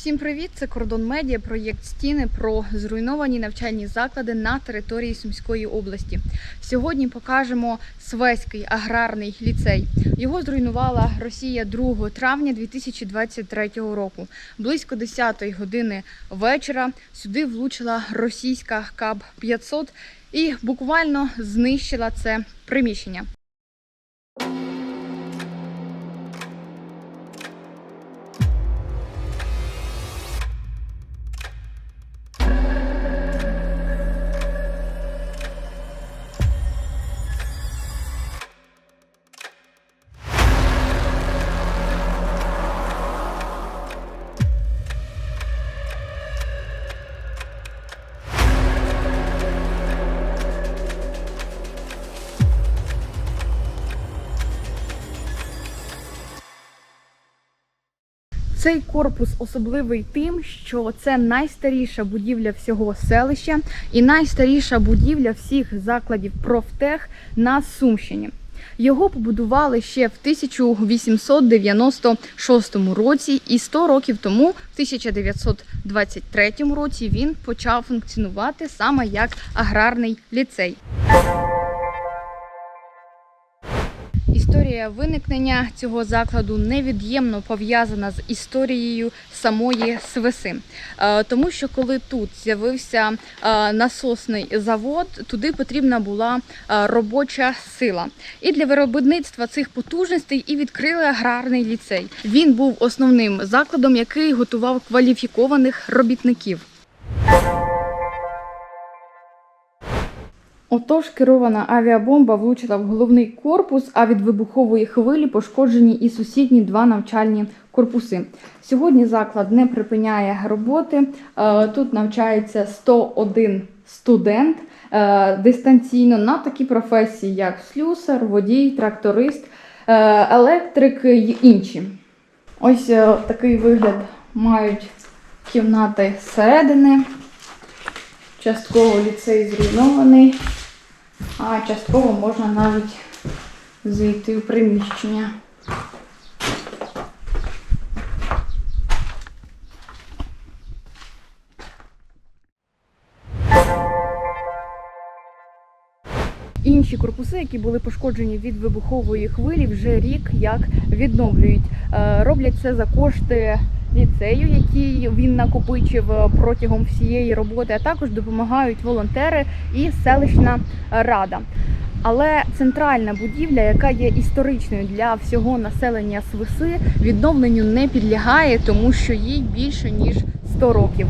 Всім привіт! Це Кордон Медіа, проєкт стіни про зруйновані навчальні заклади на території Сумської області. Сьогодні покажемо Свеський аграрний ліцей. Його зруйнувала Росія 2 травня 2023 року. Близько 10 години вечора сюди влучила російська КАБ 500 і буквально знищила це приміщення. Цей корпус особливий тим, що це найстаріша будівля всього селища і найстаріша будівля всіх закладів профтех на Сумщині. Його побудували ще в 1896 році, і 100 років тому, в 1923 році, він почав функціонувати саме як аграрний ліцей. Історія виникнення цього закладу невід'ємно пов'язана з історією самої Свиси, Е, тому що коли тут з'явився е, насосний завод, туди потрібна була е, робоча сила. І для виробництва цих потужностей і відкрили аграрний ліцей. Він був основним закладом, який готував кваліфікованих робітників. Отож, керована авіабомба влучила в головний корпус, а від вибухової хвилі пошкоджені і сусідні два навчальні корпуси. Сьогодні заклад не припиняє роботи. Е, Тут навчається 101 студент е, дистанційно на такі професії, як слюсар, водій, тракторист, е, електрик і інші. Ось такий вигляд мають кімнати зсередини. Частково ліцей зруйнований, а частково можна навіть зайти в приміщення. Інші корпуси, які були пошкоджені від вибухової хвилі, вже рік як відновлюють. Е, Роблять це за кошти ліцею, який він накопичив е, протягом всієї роботи, а також допомагають волонтери і селищна рада. Але центральна будівля, яка є історичною для всього населення Свиси, відновленню не підлягає, тому що їй більше ніж 100 років.